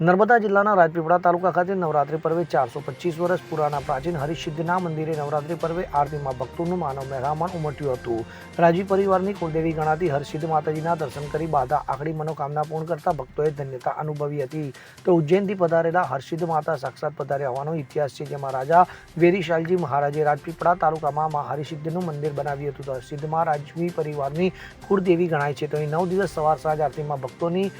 નર્મદા જિલ્લાના રાજપીપળા તાલુકા ખાતે નવરાત્રિ પર્વે ચારસો પચીસ વર્ષ પુરાના પ્રાચીન હરિસિદ્ધના મંદિરે નવરાત્રિ પર્વે આરતીમાં ભક્તોનું માનવ મહેરામણ ઉમટ્યું હતું. રાજી પરિવારની કુળદેવી ગણાતી હરસિદ્ધ માતાજીના દર્શન કરી બાધા આખડી મનોકામના પૂર્ણ કરતા ભક્તોએ ધન્યતા અનુભવી હતી. તો ઉજ્જૈનથી પધારેલા હરસિદ્ધ માતા સાક્ષાત પધાર્યા હોવાનો ઇતિહાસ છે, જેમાં રાજા વેરીશાલજી મહારાજે રાજપીપળા તાલુકામાં મા હરિસિદ્ધનું મંદિર બનાવ્યું હતું. તો હરસિદ્ધમાં રાજવી પરિવારની કુળદેવી ગણાય છે. તો અહીં નવ દિવસ સવાર સાંજ આરતીમાં ભક્તોની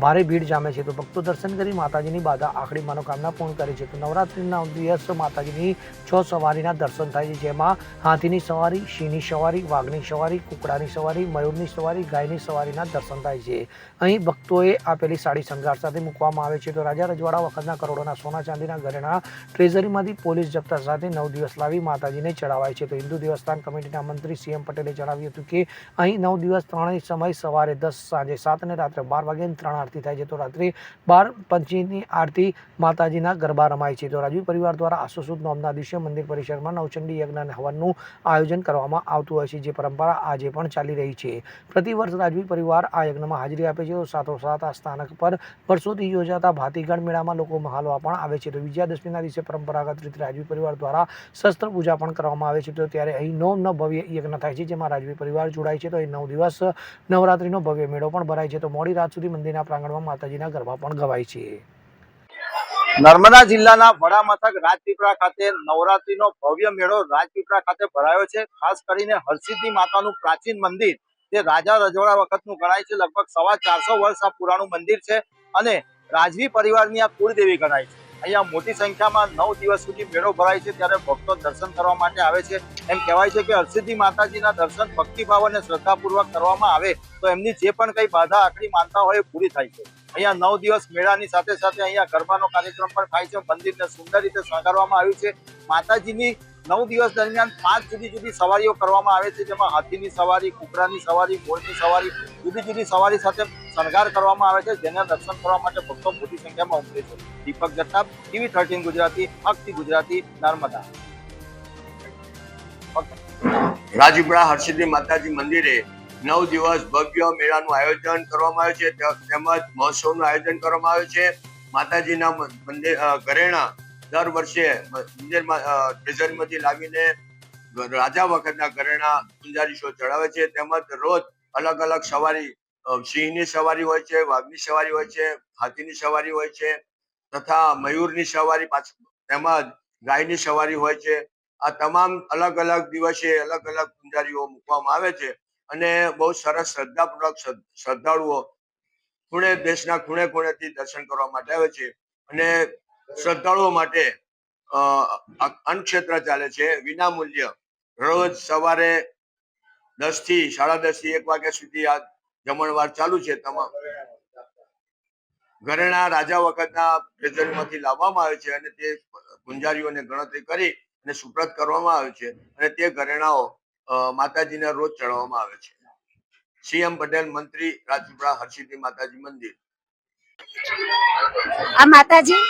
ભારે ભીડ જામે છે તો ભક્તો દર્શન કરી માતાજીની બાધા આખરી મનોકામના પૂર્ણ કરે છે. તો નવરાત્રિના દિવસ માતાજીની છ સવારીના દર્શન થાય છે, જેમાં હાથીની સવારી સિંહની સવારી, વાઘની સવારી, કુકડાની સવારી, મયુરની સવારી, ગાયની સવારીના દર્શન થાય છે. અહીં ભક્તોએ આપેલી સાડી શણગાર સાથે મૂકવામાં આવે છે. તો રાજા રજવાડા વખતના કરોડોના સોના ચાંદીના ઘરેણા ટ્રેઝરીમાંથી પોલીસ જપ્તા સાથે નવ દિવસ લાવી માતાજીને ચડાવાય છે. તો હિન્દુ દેવસ્થાન કમિટીના મંત્રી સીએમ પટેલે જણાવ્યું હતું કે અહીં નવ દિવસ ત્રણેય સમય સવારે દસ, સાંજે સાત અને રાત્રે બાર વાગે ત્રણ આરતી થાય છે. તો રાત્રે બાર પંચીની આરતી માતાજીના ગરબા રમાય છે. તો રાજવી પરિવાર દ્વારા આસો સુદ નોમના દિવસે મંદિર પરિસરમાં નવચંડી યજ્ઞ અને હવનનું આયોજન કરવામાં આવતું હોય છે. જે પરંપરા આજે પણ ચાલી રહી છે. પ્રતિવર્ષ રાજવી પરિવાર આ યજ્ઞમાં હાજરી આપે છે. તો સાથોસાથ આ સ્થાનક પર વર્ષોથી યોજાતા ભાતીગઢ મેળામાં લોકો મહાલવા પણ આવે છે. તો વિજયાદશમીના દિવસે પરંપરાગત રીતે રાજવી પરિવાર દ્વારા શસ્ત્ર પૂજા પણ કરવામાં આવે છે. તો ત્યારે અહીં નવ ન ભવ્ય યજ્ઞ થાય છે. જેમાં રાજવી પરિવાર જોડાય છે. તો અહીં નવ દિવસ નવરાત્રીનો ભવ્ય મેળો પણ ભરાય છે. તો મોડી રાત સુધી મંદિરના પ્રાંગણમાં માતાજીના ગરબા પણ ગવાય છે. નર્મદા જિલ્લાના વડા મથક રાજપીપળા ખાતે નવરાત્રીનો ભવ્ય મેળો રાજપીપળા ખાતે ભરાયો છે. ખાસ કરીને હરસિદ્ધિ માતાનું પ્રાચીન મંદિર જે રાજા રજવાડા વખતનું ગણાય છે. લગભગ સવા ચારસો વર્ષ આ પુરાણું મંદિર છે અને રાજવી પરિવારની આ કુળદેવી ગણાય છે. અહીંયા મોટી સંખ્યામાં નવ દિવસ સુધી મેળો ભરાય છે ત્યારે ભક્તો દર્શન કરવા માટે આવે છે. એમ કહેવાય છે કે હરસિદ્ધિ માતાજીના દર્શન ભક્તિભાવ અને શ્રદ્ધાપૂર્વક કરવામાં આવે તો એમની જે પણ કઈ બાધા આખરી માનતા હોય એ પૂરી થાય છે. અહીંયા નવ દિવસ મેળાની સાથે સાથે અહીંયા ગરબાનો કાર્યક્રમ પણ થાય છે. મંદિરને સુંદર રીતે શણગારવામાં આવ્યું છે. માતાજીની નવ દિવસ દરમિયાન પાંચ જુદી જુદી સવારીઓ કરવામાં આવે છે. જેમાં હાથીની સવારી, કુકરાની સવારી મોરની સવારી, જુદી જુદી સવારી સાથે શણગાર કરવામાં આવે છે, જેને દર્શન કરવા માટે ભક્તો મોટી સંખ્યામાં ઉમરે છે. દીપક જટાપ ટીવી થર્ટીન ગુજરાતી અક્ષી ગુજરાતી, નર્મદા. રાજપીપળા હરસિદ્ધિ માતાજી મંદિરે નવ દિવસ ભવ્ય મેળાનું આયોજન કરવામાં આવ્યું છે તેમજ મહોત્સવનું આયોજન કરવામાં આવ્યું છે. માતાજીના મંદિર ઘરેણા દર વર્ષે મંદિરમાં ટ્રેઝરીમાંથી લાવીને રાજા વખતના ઘરેણા પૂંજારીશો ચડાવે છે, તેમજ રોજ અલગ અલગ સવારી સિંહની સવારી હોય છે, વાઘની સવારી હોય છે, હાથીની સવારી હોય છે, તથા મયુરની સવારી પાછ, તેમજ ગાયની સવારી હોય છે. આ તમામ અલગ અલગ દિવસે અલગ અલગ પૂંજારીઓ મૂકવામાં આવે છે અને બહુ સરસ શ્રદ્ધાપૂર્વક શ્રદ્ધાળુઓ ખૂણે દેશના ખૂણે ખૂણેથી દર્શન કરવા માટે આવે છે અને શ્રદ્ધાળુઓ માટે અન્નક્ષેત્ર ચાલે છે વિના મૂલ્ય રોજ સવારે દસથી સાડા દસથી એક વાગ્યા સુધી આ જમણવાર ચાલુ છે તમામ. ઘરેણા રાજા વખતના ટ્રેઝરીમાંથી લાવવામાં આવે છે અને તે ગુંજારીઓને ગણતરી કરી અને સુપ્રત કરવામાં આવે છે અને તે ઘરેણાઓ માતાજીને રોજ ચડાવવામાં આવે છે. સીએમ પટેલ, મંત્રી રાજપીપળા હરસિદ્ધિ માતાજી મંદિર. આ માતાજી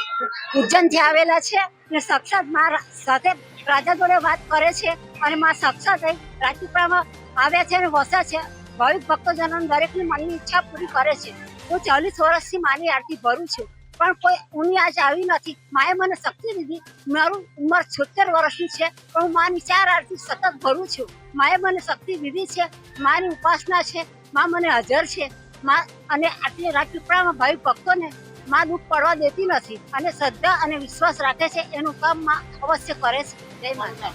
ઉજ્જૈનથી આવેલા છે ને સાક્ષાત મા સાથે રાજા જોડે વાત કરે છે અને મા સાક્ષાત રાજપીપળામાં આવ્યા છે અને વસે છે. ભાવિક ભક્તજનો દરેકની મનની ઈચ્છા પૂરી કરે છે. હું ચાલીસ વર્ષથી માની આરતી ભરું છું, પણ કોઈ ઊની આજ આવી નથી. માએ મને શક્તિ દીધી, મારું ઉંમર છોતેર વર્ષની છે, પણ હું માની ચાર આરતી સતત ભરું છું. માએ મને શક્તિ દીધી છે, મારી ઉપાસના છે, મા મને હાજર છે. મા અને આટલી રાજપીપળામાં ભાવિક ભક્તોને માં દુઃખ પડવા દેતી નથી અને શ્રદ્ધા અને વિશ્વાસ રાખે છે, એનું કામમાં અવશ્ય કરે છે. જય માતા